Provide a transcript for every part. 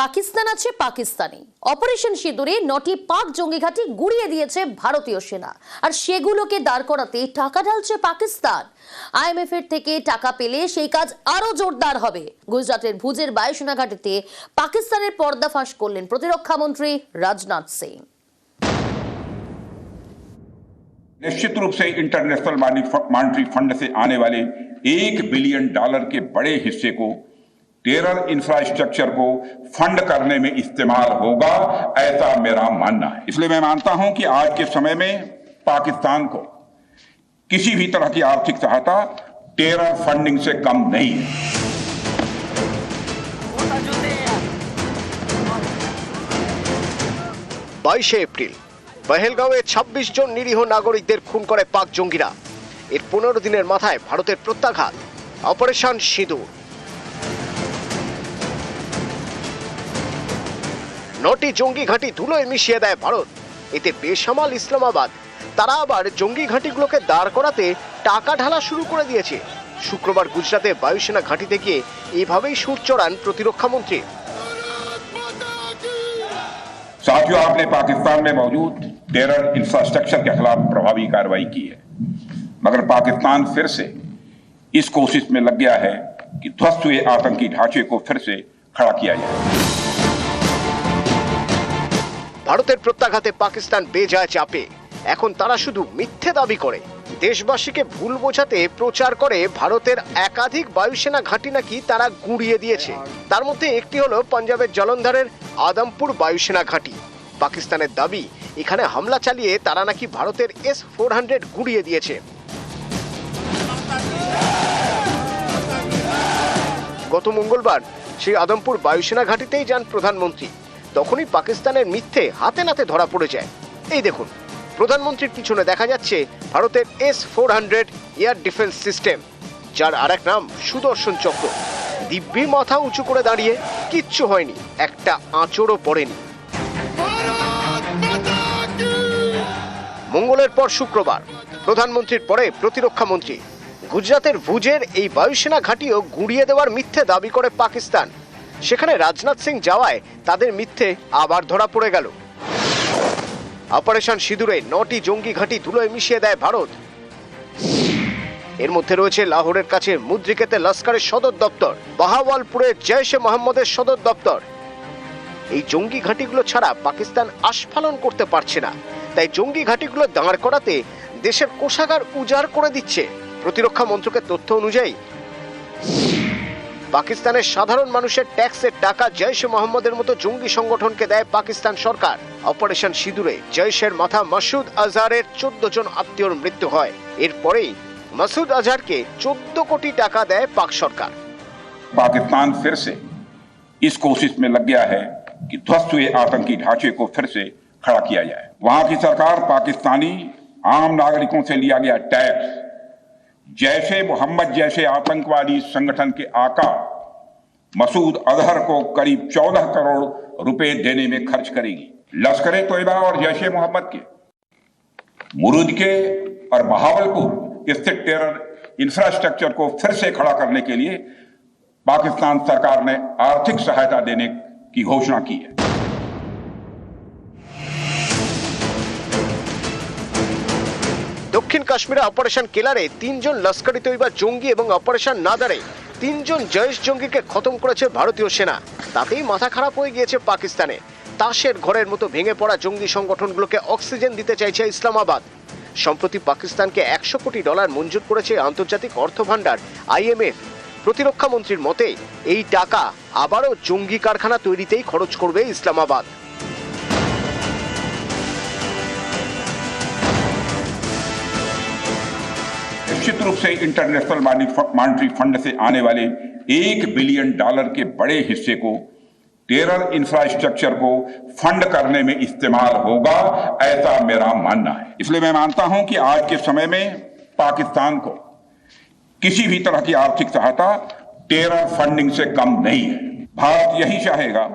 পাকিস্তান আছে পাকিস্তানি অপারেশন সিঁদুরে নটি পাক জঙ্গি ঘাঁটি গুড়িয়ে দিয়েছে ভারতীয় সেনা আর সেগুলোকে দাঁড় করাতে টাকা ঢালছে পাকিস্তান আইএমএফ এর থেকে টাকা পেলে সেই কাজ আরো জোরদার হবে গুজরাটের ভুজের বায়ুসেনা ঘাটিতে পাকিস্তানের পর্দাফাঁস করলেন প্রতিরক্ষা মন্ত্রী রাজনাথ সিং निश्चित रूप से इंटरनेशनल मॉनिटरी फंड से आने वाले एक बिलियन डॉलर के बड़े हिस्से को ٹیرر انفراسٹرکچر کو فنڈ کرنے میں استعمال ہوگا، ایسا میرا ماننا ہے۔ اس لیے میں مانتا ہوں کہ آج کے سمے میں پاکستان کو کسی بھی طرح کی آرتھک سہایتا ٹیرر فنڈنگ سے کم نہیں ہے۔ বাইশে এপ্রিল পহেলগাঁওয়ে ২৬ জন নিরীহ নাগরিকদের খুন করে পাক জঙ্গিরা। এর পনেরো দিনের মাথায় ভারতের প্রত্যাঘাত، অপারেশন সিঁদুর। নটি জঙ্গি ঘাঁটি ধুলোয় মিশিয়ে দেয় ভারত এতে বেসামাল ইসলামাবাদ তারা আবার জঙ্গি ঘাঁটিগুলোকে দাঁড় করাতে টাকা ঢালা শুরু করে দিয়েছে শুক্রবার গুজরাতে বায়ুসেনা ঘাঁটিতে গিয়ে এভাবেই সুর চড়ান প্রতিরক্ষা মন্ত্রী साथियों आपने पाकिस्तान में मौजूद टेरर इंफ्रास्ट्रक्चर के खिलाफ प्रभावी कार्रवाई की है मगर पाकिस्तान फिर से इस कोशिश में लग गया है कि ध्वस्त हुए आतंकी ढांचे को फिर से खड़ा किया जाए ভারতের প্রত্যাঘাতে পাকিস্তান বেজায় চাপে। এখন তারা শুধু মিথ্যে দাবি করে। দেশবাসীকে ভুল বোঝাতে প্রচার করে ভারতের একাধিক বায়ুসেনা ঘাঁটি নাকি তারা গুড়িয়ে দিয়েছে। তার মধ্যে একটি হলো পাঞ্জাবের জলন্ধরের আদমপুর বায়ুসেনা ঘাঁটি। পাকিস্তানের দাবি, এখানে হামলা চালিয়ে তারা নাকি ভারতের এস ফোর হান্ড্রেড গুড়িয়ে দিয়েছে। গত মঙ্গলবার, সেই আদমপুর বায়ুসেনা ঘাঁটিতেই যান প্রধানমন্ত্রী। তখনই পাকিস্তানের মিথ্যে হাতে নাতে ধরা পড়ে যায়। এই দেখুন, প্রধানমন্ত্রীর পিছনে দেখা যাচ্ছে ভারতের S four hundred air defence system, যার আর এক নাম সুদর্শন চক্র। দিব্যি মাথা উঁচু করে দাঁড়িয়ে কিচ্ছু হয়নি, একটা আঁচড়ও পড়েনি। মঙ্গলের পর শুক্রবার, প্রধানমন্ত্রীর পরে প্রতিরক্ষা মন্ত্রী। গুজরাতের ভুজের এই বায়ুসেনা ঘাঁটিও গুড়িয়ে দেওয়ার মিথ্যে দাবি করে পাকিস্তান। সেখানে রাজনাথ সিং যাওয়ায় তাদের মিথ্যে আবার ধরা পড়ে গেল। অপারেশন সিঁদুরে নটি জঙ্গি ঘাঁটি ধুলোয় মিশিয়ে দেয় ভারত। এর মধ্যে রয়েছে লাহোরের কাছে মুদ্রিকেতে লস্করের সদর দপ্তর বাহাওয়ালপুরে জৈশে মোহাম্মদের সদর দপ্তর। এই জঙ্গি ঘাঁটিগুলো ছাড়া পাকিস্তান আস্ফালন করতে পারছে না। তাই জঙ্গি ঘাঁটিগুলো দাঁড় করাতে দেশের কোষাগার উজাড় করে দিচ্ছে। প্রতিরক্ষা মন্ত্রকের তথ্য অনুযায়ী পাকিস্তানের সাধারণ মানুষের ট্যাক্সের টাকা জৈশে মোহাম্মদের মতো জঙ্গি সংগঠনকে দেয় পাকিস্তান সরকার অপারেশন সিঁদুরে জৈশের মাথা মাসুদ আজহারের চোদ্দ জন আত্মীয়র মৃত্যু হয় এরপরেই মাসুদ আজহারকে চোদ্দ কোটি টাকা দেয় পাক সরকার पाकिस्तान फिर से इस कोशिश में लग गया है कि ध्वस्त हुए आतंकी ढांचे को फिर से खड़ा किया जाए वहां की सरकार पाकिस्तानी आम नागरिकों से लिया गया टैक्स جیسے محمد جیسے آتنک والی سنگٹھن کے آقا، مسعود اظہر کو قریب چودہ کروڑ روپے دینے میں خرچ کرے گی۔ لشکر طیبہ اور جیش محمد کے، مرود کے اور بہاول پور استک ٹیرر انفراسٹرکچر کو پھر سے کھڑا کرنے کے لیے پاکستان سرکار نے آرتھک سہایتا دینے کی گھوشنا کی ہے۔ দক্ষিণ কাশ্মীরে অপারেশন কেলারে তিনজন লস্করি তৈবা জঙ্গি এবং অপারেশন নাদারে তিনজন জয়েশ জঙ্গিকে খতম করেছে ভারতীয় সেনা। তাতেই মাথা খারাপ হয়ে গিয়েছে পাকিস্তানে। তাসের ঘরের মতো ভেঙে পড়া জঙ্গি সংগঠনগুলোকে অক্সিজেন দিতে চাইছে ইসলামাবাদ। সম্প্রতি পাকিস্তানকে একশো কোটি ডলার মঞ্জুর করেছে আন্তর্জাতিক অর্থ ভাণ্ডার আইএমএফ। প্রতিরক্ষা মন্ত্রীর মতে, এই টাকা আবারও জঙ্গি কারখানা তৈরিতেই খরচ করবে ইসলামাবাদ। نشچت روپ سے انٹرنیشنل مانیٹری فنڈ سے آنے والے ایک بلین ڈالر کے بڑے حصے کو ٹیرر انفراسٹرکچر کو فنڈ کرنے میں استعمال ہوگا ایسا میرا ماننا ہے اس لیے میں مانتا ہوں کہ آج کے سمے میں پاکستان کو کسی بھی طرح کی آرتھک سہایتا ٹیرر فنڈنگ سے کم نہیں ہے بھارت یہی چاہے گا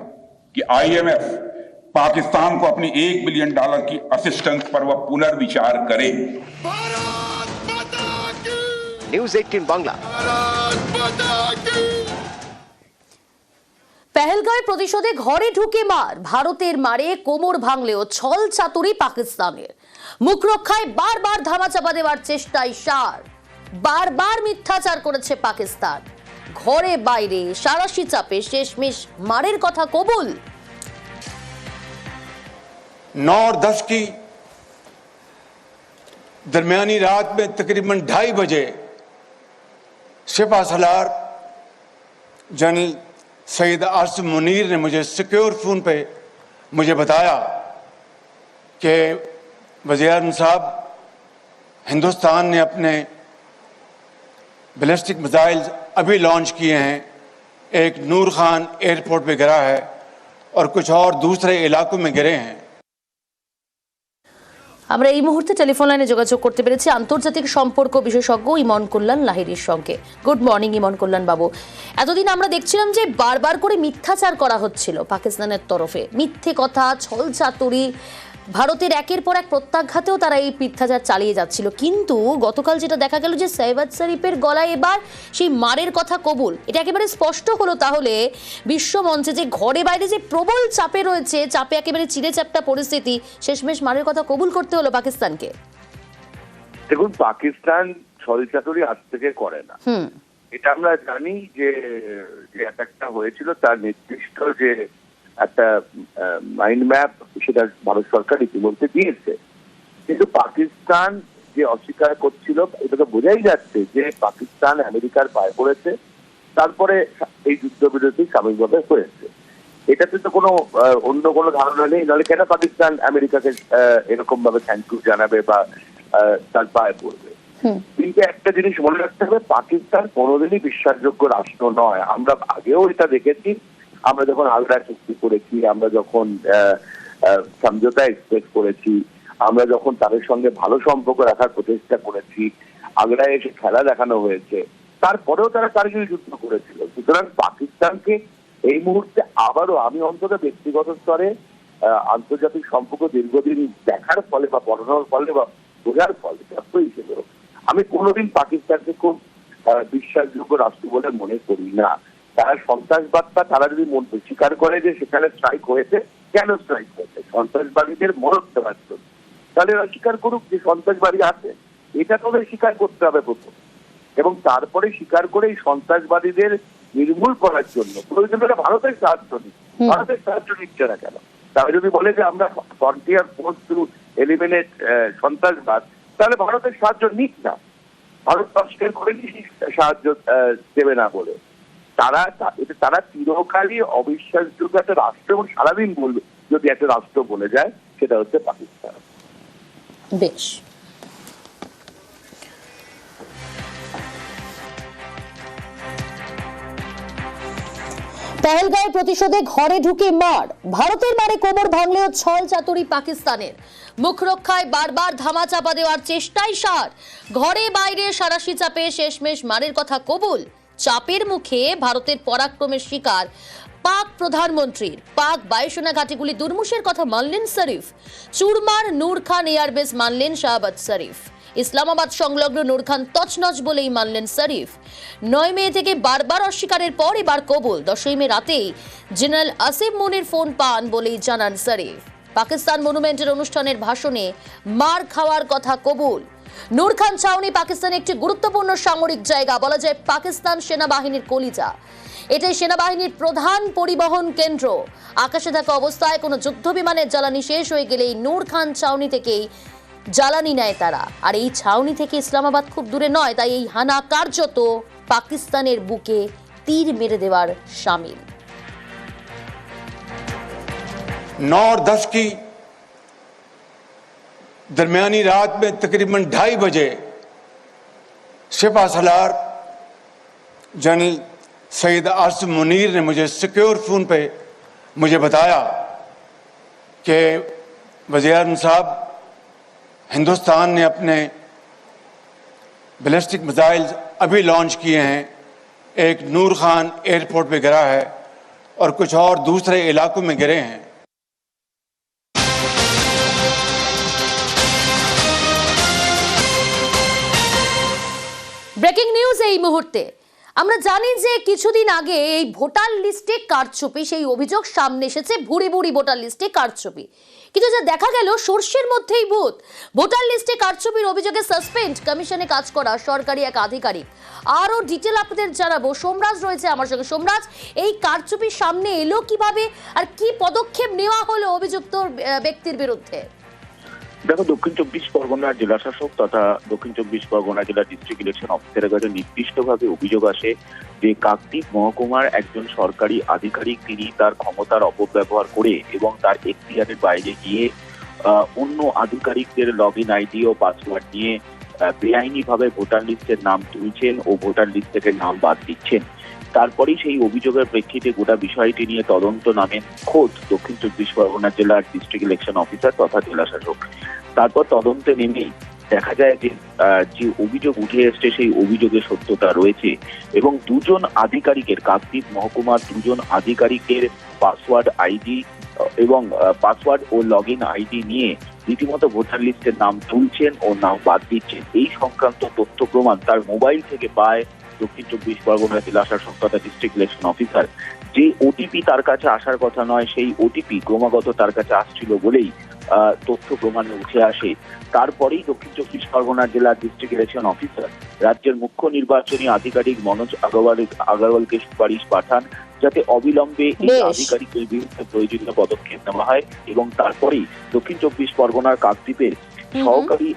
کہ آئی ایم ایف پاکستان کو اپنی ایک بلین ڈالر کی اسسٹنس پر وہ پنر وچار کرے নিউজ এইটিন বাংলা পেহেলগাঁওয়ে প্রতিশোধে ঘরে ঢুকে মার ভারতের মারে কোমর ভাঙলেও ছল চাতুরি পাকিস্তানের মুখ রক্ষায় বারবার ধামাচাপা দেওয়ার চেষ্টায় সার বারবার মিথ্যাচার করেছে পাকিস্তান ঘরে বাইরে সারাশি চাপে শেষমেশ মারের কথা কবুল नौ और दस की दरमियानी रात में तकरीबन ढाई बजे شفا سلار جنرل سید عاصم منیر نے مجھے سیکیور فون پہ مجھے بتایا کہ وزیر اعظم صاحب، ہندوستان نے اپنے بیلسٹک میزائل ابھی لانچ کیے ہیں۔ ایک نور خان ایئرپورٹ پہ گرا ہے اور کچھ اور دوسرے علاقوں میں گرے ہیں۔ আমরা এই মুহূর্তে টেলিফোন লাইনে যোগাযোগ করতে পেরেছি আন্তর্জাতিক সম্পর্ক বিশেষজ্ঞ ইমন কল্যাণ লাহিরির সঙ্গে। গুড মর্নিং ইমন কল্যাণ বাবু। এতদিন আমরা দেখছিলাম যে বারবার করে মিথ্যাচার করা হচ্ছিল পাকিস্তানের তরফে। মিথ্যে কথা ছল চাতুরি ভারতের একের পর এক প্রত্যাঘাতেও তারা এই মিথ্যাচার চালিয়ে যাচ্ছিল। কিন্তু গতকাল যেটা দেখা গেল যে সৈয়দ শরীফের গলায় এবার সেই মারের কথা কবুল। এটা একেবারে স্পষ্ট হলো তাহলে বিশ্ব মঞ্চে যে ঘরে বাইরে যে প্রবল চাপে রয়েছে চাপে একেবারে চিড়ে চাপটা পরিস্থিতি শেষমেশ মারের কথা কবুল করতে হলো পাকিস্তানকে। দেখুন পাকিস্তান ছলচাতুরি আজ থেকে করে না। হুম। এটা আমরা জানি যে যে অ্যাটাকটা হয়েছিল তার নির্দিষ্ট যে একটা মাইন্ড ম্যাপ সেটা ভারত সরকার ইতিমধ্যে দিয়েছে। কিন্তু পাকিস্তান যে অস্বীকার করছিল এটা তো বোঝাই যাচ্ছে যে পাকিস্তান আমেরিকার পায়ে পড়েছে তারপরে এই যুদ্ধবিরতি সাময়িকভাবে হয়েছে। এটাতে তো কোনো অন্য কোনো ধারণা নেই নাহলে কেন পাকিস্তান আমেরিকাকে এরকম ভাবে থ্যাংক ইউ জানাবে বা তার পায়ে পড়বে? কিন্তু একটা জিনিস মনে রাখতে হবে পাকিস্তান কোনোদিনই বিশ্বাসযোগ্য রাষ্ট্র নয়। আমরা আগেও এটা দেখেছি আমরা যখন আগ্রা চুক্তি করেছি, আমরা যখন সমঝোতা এক্সপ্রেস করেছি, আমরা যখন তাদের সঙ্গে ভালো সম্পর্ক রাখার প্রচেষ্টা করেছি, আগ্রায় এসে খেলা দেখানো হয়েছে, তারপরেও তারা কার্গিল যুদ্ধ করেছিল। সুতরাং পাকিস্তানকে এই মুহূর্তে আবারও আমি অন্তত ব্যক্তিগত স্তরে আন্তর্জাতিক সম্পর্ক দীর্ঘদিন দেখার ফলে বা পড়ানোর ফলে বা বোঝার ফলে হিসেবেও আমি কোনোদিন পাকিস্তানকে খুব বিশ্বাসযোগ্য রাষ্ট্র বলে মনে করি না। তারা সন্ত্রাসবাদটা তারা যদি স্বীকার করে যে সেখানে স্ট্রাইক হয়েছে কেন স্ট্রাইক হয়েছে? সন্ত্রাসবাদীদের মরক দেওয়ার জন্য তাহলে এরা স্বীকার করুক যে সন্ত্রাসবাদী আছে। এটা তো ওদের স্বীকার করতে হবে প্রথম। এবং তারপরে স্বীকার করে এই সন্ত্রাসবাদীদের নির্মূল করার জন্য। প্রয়োজন হলে ভারতের সাহায্য নিক। ভারতের সাহায্য নিচ্ছে না কেন? তারা যদি বলে যে আমরা ফ্রন্টিয়ার ফোর্স টু এলিমিনেট সন্ত্রাসবাদ তাহলে ভারতের সাহায্য নিক না। ভারত অস্বীকার করেনি সাহায্য দেবে না বলে। তারা এটা তারা চিরকালই অবিশ্বাসযোগ্য একটা রাষ্ট্র এবং সারাদিন বলবে, যদি একটা রাষ্ট্র বলে যায়, সেটা হচ্ছে পাকিস্তান। বেশ। পেহেলগাঁওয়ে প্রতিশোধে ঘরে ঢুকে মার। ভারতের মারে কোমর ভাঙলেও ছল চাতুরি পাকিস্তানের। মুখ রক্ষায় বারবার ধামাচাপা দেওয়ার চেষ্টাই সার। ঘরে বাইরে সারাশি চাপে শেষমেশ মারের কথা কবুল। চাপের মুখে ভারতের পরাক্রমের শিকার পাক প্রধানমন্ত্রীর। পাক বায়ুসেনা ঘাটিগুলি দুর্মুষের কথা মানলেন শরীফ। চুরমার নূর খান এয়ারবেস মানলেন শাহবাজ শরীফ। ইসলামাবাদ সংলগ্ন নূর খান তছনছ বলেই মানলেন শরীফ। নয় মে থেকে বারবার অস্বীকারের পর এবার কবুল। দশই মে রাতেই জেনারেল আসিফ মুনির ফোন পান বলেই জানান শরীফ। পাকিস্তান মনুমেন্টের অনুষ্ঠানের ভাষণে মার খাওয়ার কথা কবুল। নূর খান ছাউনি পাকিস্তানের একটি গুরুত্বপূর্ণ সামরিক জায়গা বলা যায় পাকিস্তান সেনাবাহিনীর কলিজা এটাই সেনাবাহিনীর প্রধান পরিবহন কেন্দ্র আকাশে থাকা অবস্থায় কোনো যুদ্ধ বিমানের জ্বালানি শেষ হয়ে গেলেই নূর খান ছাউনি থেকেই জ্বালানি নেয় তারা আর এই ছাউনি থেকে ইসলামাবাদ খুব দূরে নয় তাই এই হানা কার্যত পাকিস্তানের বুকে তীর মেরে দেওয়ার সামিল नौ और दस की درمیانی رات میں تقریباً ڈھائی بجے سپا سلار جنرل سید آصف منیر نے مجھے سیکیور فون پہ مجھے بتایا کہ وزیر اعظم صاحب، ہندوستان نے اپنے بیلسٹک میزائل ابھی لانچ کیے ہیں۔ ایک نور خان ایئرپورٹ پہ گرا ہے اور کچھ اور دوسرے علاقوں میں گرے ہیں۔ ব্রেকিং নিউজ এই মুহূর্তে। আমরা জানি যে কিছুদিন আগে এই ভোটার লিস্টে কারচুপি, সেই অভিযোগ সামনে এসেছে ভুরি ভুরি ভোটার লিস্টে কারচুপি। কিন্তু যা দেখা গেল, সর্ষের মধ্যেই ভূত। ভোটার লিস্টে কারচুপির অভিযোগে সাসপেন্ড, কমিশনে কাজ করা সরকারি এক আধিকারিক। আরও ডিটেল আপনাদের জানাব। সোমরাজ রয়েছে আমার সঙ্গে। সোমরাজ, এই কারচুপির সামনে এলো কীভাবে? আর কি পদক্ষেপ নেওয়া হলো অভিযুক্ত ব্যক্তির বিরুদ্ধে? দেখো, দক্ষিণ চব্বিশ পরগনার জেলা শাসক তথা দক্ষিণ চব্বিশ পরগনা জেলা ডিস্ট্রিক্ট ইলেকশন অফিসারের কাছে নির্দিষ্টভাবে অভিযোগ আসে যে, কাকদ্বীপ মহকুমার একজন সরকারি আধিকারিক তিনি তার ক্ষমতার অপব্যবহার করে এবং তার এখতিয়ারের বাইরে গিয়ে অন্য আধিকারিকদের লগ ইন আইডি ও পাসওয়ার্ড নিয়ে বেআইনি ভাবে ভোটার লিস্টের নাম তুলছেন ও ভোটার লিস্ট থেকে নাম বাদ দিচ্ছেন। তারপরেই সেই অভিযোগের প্রেক্ষিতে গোটা বিষয়টি নিয়ে তদন্ত নামেন খোদ দক্ষিণ চব্বিশ পরগনা জেলার ডিস্ট্রিক্ট ইলেকশন অফিসার তথা জেলাশাসক তারপর তদন্তে নেমেই দেখা যায় যে যে অভিযোগ উঠে এসছে সেই অভিযোগের সত্যতা রয়েছে এবং দুজন আধিকারিকের, কাকদ্বীপ মহকুমার দুজন আধিকারিকের পাসওয়ার্ড আইডি এবং পাসওয়ার্ড ও লগ ইন আইডি নিয়ে রীতিমতো ভোটার লিস্টের নাম তুলছেন ও নাম বাদ দিচ্ছেন। এই সংক্রান্ত তথ্য প্রমাণ তার মোবাইল থেকে পায় দক্ষিণ চব্বিশ পরগনা জেলা শাসক তথা ডিস্ট্রিক্ট ইলেকশন অফিসার যে ওটিপি তার কাছে আসার কথা নয় সেই ওটিপি ক্রমাগত তার কাছে আসছিল বলেই তথ্য প্রমাণে উঠে আসে তারপরেই দক্ষিণ চব্বিশ পরগনা জেলা ডিস্ট্রিক্ট ইলেকশন অফিসার রাজ্যের মুখ্য নির্বাচনী আধিকারিক মনোজ আগরওয়াল আগরওয়ালকে সুপারিশ পাঠান যাতে অবিলম্বে এই। আধিকারিকের বিরুদ্ধে প্রয়োজনীয় পদক্ষেপ নেওয়া হয় এবং তারপরেই দক্ষিণ চব্বিশ পরগনার কাকদ্বীপের সহকারী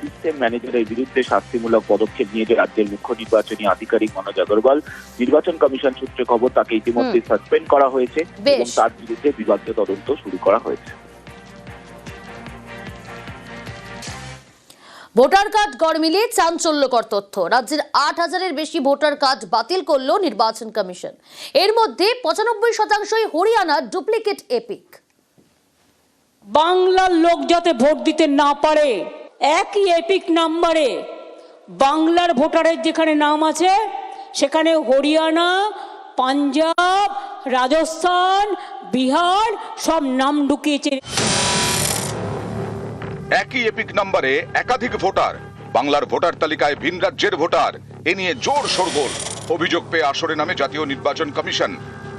সিস্টেম ম্যানেজারের বিরুদ্ধে শাস্তিমূলক পদক্ষেপ নিয়েছে রাজ্যের মুখ্য নির্বাচনী আধিকারিক মনোজ আগরওয়াল। নির্বাচন কমিশন সূত্রে খবর তাকে ইতিমধ্যে সাসপেন্ড করা হয়েছে এবং তার বিরুদ্ধে বিভাগীয় তদন্ত শুরু করা হয়েছে। ভোটার কার্ড গড়মিলে চাঞ্চল্যকর তথ্য। রাজ্যের আট হাজারের বেশি ভোটার কার্ড বাতিল করল নির্বাচন কমিশন। এর মধ্যে পঁচানব্বই শতাংশই হরিয়ানার ডুপ্লিকেট এপিক। বাংলার লোক যাতে ভোট দিতে না পারে, একই এপিক নাম্বারে বাংলার ভোটারের যেখানে নাম আছে, সেখানে হরিয়ানা, পাঞ্জাব, রাজস্থান, বিহার, সব নাম ঢুকিয়েছে। একই এপিক নাম্বারে একাধিক ভোটার, বাংলার ভোটার তালিকায় ভিন রাজ্যের ভোটার, এ নিয়ে জোর শোরগোল। অভিযোগ পেয়ে আসরে নামে জাতীয় নির্বাচন কমিশন,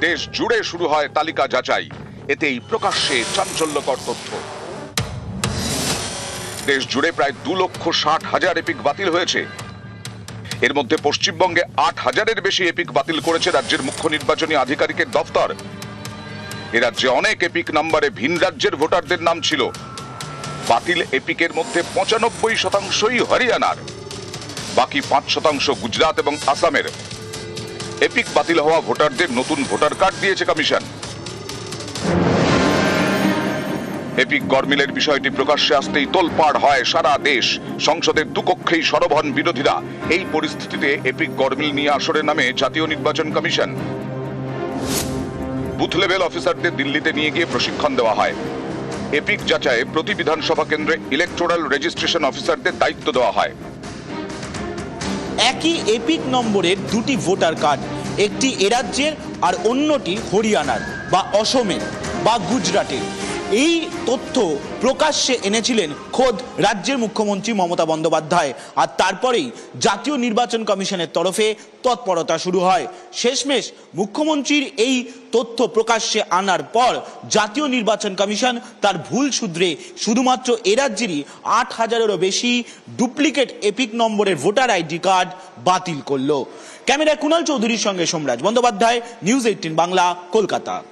দেশ জুড়ে শুরু হয় তালিকা যাচাই। এতেই প্রকাশ্যে চাঞ্চল্যকর তথ্য। দেশ জুড়ে প্রায় দু লক্ষ ষাট হাজার এপিক বাতিল হয়েছে। এর মধ্যে পশ্চিমবঙ্গে আট হাজারের বেশি এপিক বাতিল করেছে রাজ্যের মুখ্য নির্বাচনী আধিকারিকের দফতর এ রাজ্যে অনেক এপিক নাম্বারে ভিন রাজ্যের ভোটারদের নাম ছিল। বাতিল এপিকের মধ্যে পঁচানব্বই শতাংশই হরিয়ানার। বাকি পাঁচ শতাংশ গুজরাট এবং আসামের। এপিক বাতিল হওয়া ভোটারদের নতুন ভোটার কার্ড দিয়েছে কমিশন। এপিক গরমিলের বিষয়টি প্রকাশ্যে আসতেই তোলপাড় হয় সারা দেশ। সংসদের দুকক্ষেই সরব হন বিরোধীরা। এই পরিস্থিতিতে এপিক গরমিল নিয়ে আসরে নামে জাতীয় নির্বাচন কমিশন। বুথ লেভেল অফিসারদের দিল্লিতে নিয়ে গিয়ে প্রশিক্ষণ দেওয়া হয়। এপিক যাচাইয়ে প্রতি বিধানসভা কেন্দ্রে ইলেকটোরাল রেজিস্ট্রেশন অফিসারদের দায়িত্ব দেওয়া হয়। একই এপিক নম্বরের দুটি ভোটার কার্ড, একটি এরাজ্যের আর অন্যটি হরিয়ানার বা অসমের বা গুজরাটের। এই তথ্য প্রকাশ্যে এনেছিলেন খোদ রাজ্যের মুখ্যমন্ত্রী মমতা বন্দ্যোপাধ্যায়। আর তারপরেই জাতীয় নির্বাচন কমিশনের তরফে তৎপরতা শুরু হয়। শেষমেশ মুখ্যমন্ত্রীর এই তথ্য প্রকাশ্যে আনার পর জাতীয় নির্বাচন কমিশন তার ভুল শুধরে শুধুমাত্র এ রাজ্যেরই আট হাজারেরও বেশি ডুপ্লিকেট এপিক নম্বরের ভোটার আইডি কার্ড বাতিল করল। ক্যামেরায় কুণাল চৌধুরীর সঙ্গে সোমরাজ বন্দ্যোপাধ্যায়, নিউজ এইটিন বাংলা, কলকাতা।